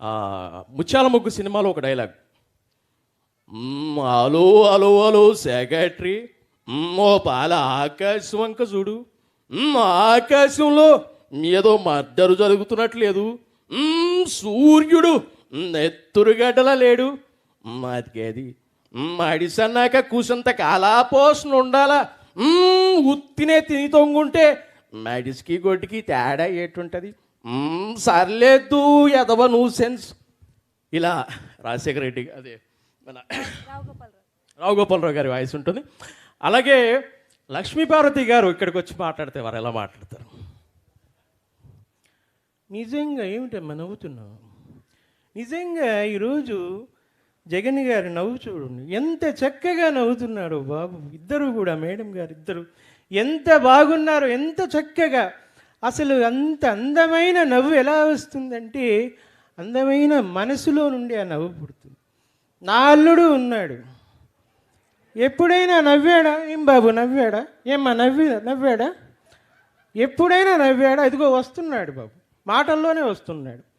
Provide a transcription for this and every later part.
ఆ, ముత్యాల ముగ్గు సినిమాలో ఒక డైలాగ్. అలో అలో అలో సెక్రటరీ. ఓ పాల ఆకాశం వంక చూడు. ఆకాశంలో ఏదో మర్డరు జరుగుతున్నట్లేదు. సూర్యుడు మ్మ్, నెత్తురుగడ్డలా లేడు. మ్మ్, అదికేది మడిసన్నాక కూసంత కాలాపోషణ ఉండాలా? ఉత్తినే తిని తొంగుంటే మడిసికి గొడ్డుకి తేడా ఏటుంటుంది? సర్లేదు ఎదవ నువ్వు సెన్స్. ఇలా రాజశేఖర రెడ్డి అదే మన రావు గోపాలరావు గారి వాయిస్ ఉంటుంది. అలాగే లక్ష్మీపార్వతి గారు ఇక్కడికి వచ్చి మాట్లాడితే వారు ఎలా మాట్లాడతారు? నిజంగా ఏమిటమ్మా నవ్వుతున్నావు? నిజంగా ఈరోజు జగన్ గారి నవ్వు చూడండి. ఎంత చక్కగా నవ్వుతున్నాడు బాబు. ఇద్దరు కూడా మేడం గారు ఇద్దరు. ఎంత బాగున్నారు ఎంత చక్కగా. అసలు అంత అందమైన నవ్వు ఎలా వస్తుందంటే అందమైన మనసులో నుండి ఆ నవ్వు పుడుతుంది. నా అల్లుడు ఉన్నాడు. ఎప్పుడైనా నవ్వాడా? ఏం బాబు నవ్వాడా? ఏమ్మా నవ్వి నవ్వాడా? ఎప్పుడైనా నవ్వాడా? ఇదిగో వస్తున్నాడు బాబు. మాటల్లోనే వస్తున్నాడు.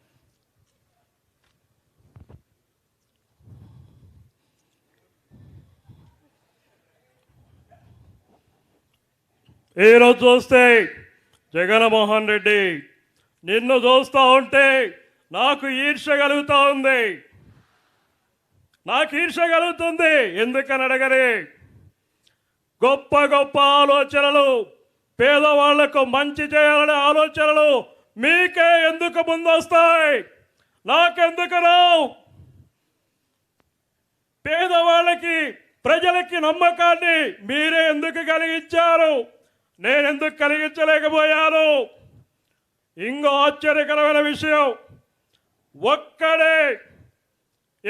ఈరోజు చూస్తే జగన్మోహన్ రెడ్డి నిన్ను చూస్తూ ఉంటే నాకు ఈర్ష కలుగుతూ ఉంది. నాకు ఈర్ష కలుగుతుంది ఎందుకని అడగని గొప్ప గొప్ప ఆలోచనలు పేదవాళ్ళకు మంచి చేయాలనే ఆలోచనలు మీకే ఎందుకు ముందొస్తాయి? నాకెందుకు రావు? పేదవాళ్ళకి ప్రజలకి నమ్మకాన్ని మీరే ఎందుకు కలిగించారు? నేనెందుకు కలిగించలేకపోయాను? ఇంకో ఆశ్చర్యకరమైన విషయం. ఒక్కడే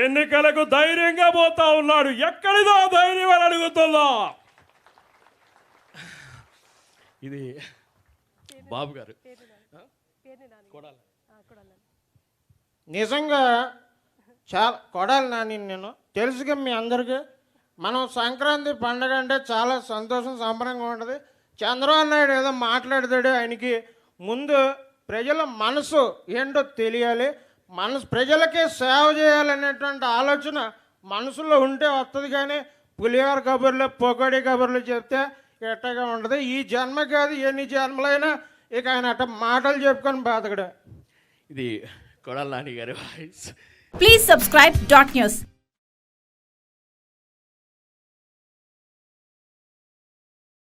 ఎన్నికలకు ధైర్యంగా పోతా ఉన్నాడు. ఎక్కడిదో ధైర్యం అని అడుగుతున్నా. ఇది బాబు గారు. నిజంగా చాలా కొడాలి నాని నేను. తెలుసుగా మీ అందరికీ. మనం సంక్రాంతి పండగ అంటే చాలా సంతోషం సంబరంగా ఉంటుంది. చంద్రబాబు నాయుడు ఏదో మాట్లాడతాడు ఆయనకి ముందు ప్రజల మనసు ఏంటో తెలియాలి. మనసు ప్రజలకే సేవ చేయాలనేటువంటి ఆలోచన మనసులో ఉంటే వస్తుంది కానీ పులిహోర కబుర్లు పొగడి కబుర్లు చెప్తే ఎట్టగా ఉండదు. ఈ జన్మ కాదు ఎన్ని జన్మలైనా ఇక ఆయన అట్ట మాటలు చెప్పుకొని బతకడు. ఇది కొడాల నాని గారి voice. Please subscribe dot news.